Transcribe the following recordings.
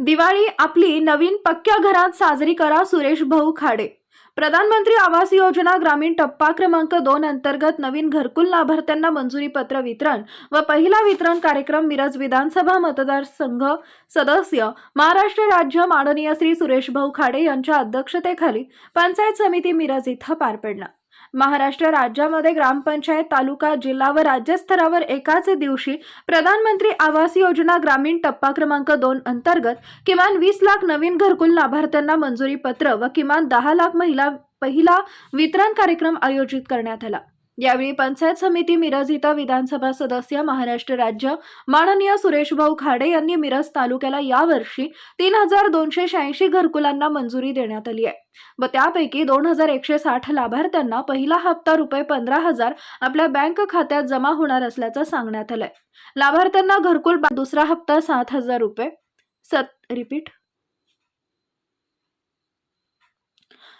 दिवाळी आपली नवीन पक्क्या घरात साजरी करा सुरेश भाऊ खाडे. प्रधानमंत्री आवास योजना ग्रामीण टप्पा क्रमांक दोन अंतर्गत नवीन घरकुल लाभार्थ्यांना मंजुरी पत्र वितरण व पहिला वितरण कार्यक्रम मिरज विधानसभा मतदारसंघ सदस्य महाराष्ट्र राज्य माननीय श्री सुरेश भाऊ खाडे यांच्या अध्यक्षतेखाली पंचायत समिती मिरज इथं पार पडला. महाराष्ट्र राज्यामध्ये ग्रामपंचायत तालुका जिल्हा व राज्य स्तरावर एकाच दिवशी प्रधानमंत्री आवास योजना ग्रामीण टप्पा क्रमांक दोन अंतर्गत किमान वीस लाख नवीन घरकुल लाभार्थ्यांना मंजुरी पत्र व किमान दहा लाख महिला पहिला वितरण कार्यक्रम आयोजित करण्यात आला. यावेळी पंचायत समिती मिरज इथं विधानसभा सदस्य महाराष्ट्र राज्य माननीय सुरेशभाऊ खाडे यांनी मिरज तालुक्याला यावर्षी तीन हजार दोनशे शहाऐंशी घरकुलांना मंजुरी देण्यात आली आहे. व त्यापैकी दोन हजार एकशे साठ लाभार्थ्यांना पहिला हप्ता रुपये पंधरा हजार आपल्या बँक खात्यात जमा होणार असल्याचं सांगण्यात आलंय. लाभार्थ्यांना घरकुल दुसरा हप्ता सात हजार रुपये. सत रिपीट.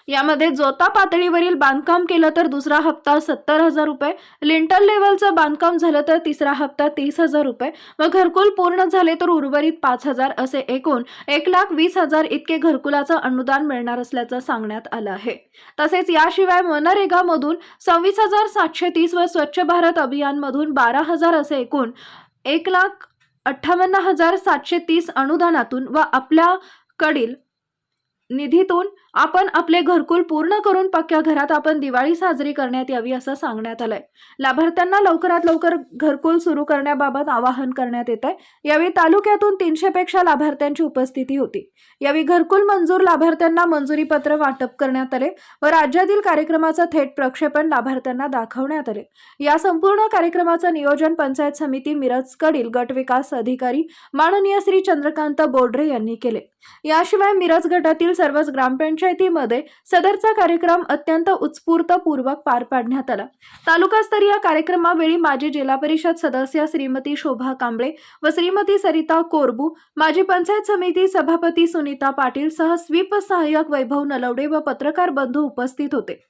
यामध्ये जोता पातळीवरील बांधकाम केलं तर दुसरा हप्ता सत्तर हजार रुपये लिंटल लेवलचं बांधकाम झालं तर तिसरा हप्ता तीस हजार रुपये व घरकुल पूर्ण झाले तर उर्वरित पाच हजार असे एकूण एक लाख वीस हजार इतके घरकुलाचं अनुदान मिळणार असल्याचं सांगण्यात आलं आहे. तसेच याशिवाय मनरेगामधून सव्वीस हजार सातशे तीस व स्वच्छ भारत अभियानमधून बारा हजार असे एकूण एक लाख अठ्ठावन्न हजार सातशे तीस अनुदानातून व आपल्याकडील निधीतून आपण आपले घरकुल पूर्ण करून पक्क्या घरात आपण दिवाळी साजरी करण्यात यावी असं सांगण्यात आलंय. लाभार्थ्यांना लवकरात लवकर घरकुल सुरू करण्याबाबत आवाहन करण्यात येत आहे यावेळी तालुक्यातून तीनशे पेक्षा लाभार्थ्यांची उपस्थिती होती. यावेळी घरकुल मंजूर लाभार्थ्यांना मंजुरी पत्र वाटप करण्यात आले व राज्यातील कार्यक्रमाचं थेट प्रक्षेपण लाभार्थ्यांना दाखवण्यात आले. या संपूर्ण कार्यक्रमाचं नियोजन पंचायत समिती मिरजकडील गट विकास अधिकारी माननीय श्री चंद्रकांत बोर्डरे यांनी केले. याशिवाय मिरज गटातील सर्वच ग्रामपंचायतीमध्ये सदरचा कार्यक्रम अत्यंत उत्स्फूर्तपूर्वक पार पाडण्यात आला. तालुकास्तरीय कार्यक्रमावेळी माजी जिल्हा परिषद सदस्य श्रीमती शोभा कांबळे व श्रीमती सरिता कोरबू माजी पंचायत समिती सभापती सुनीता पाटील सह स्वीप सहाय्यक वैभव नलवडे व पत्रकार बंधू उपस्थित होते.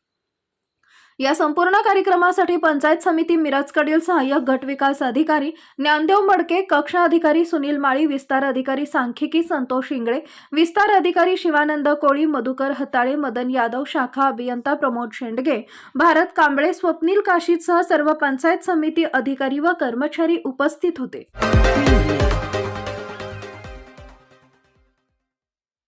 या संपूर्ण कार्यक्रमासाठी पंचायत समिती मिरजकडील सहाय्यक गट विकास अधिकारी ज्ञानदेव मडके कक्ष अधिकारी सुनील माळी विस्तार अधिकारी सांख्यिकी संतोष इंगळे विस्तार अधिकारी शिवानंद कोळी मधुकर हताळे मदन यादव शाखा अभियंता प्रमोद शेंडगे भारत कांबळे स्वप्नील काशीतसह सर्व पंचायत समिती अधिकारी व कर्मचारी उपस्थित होते.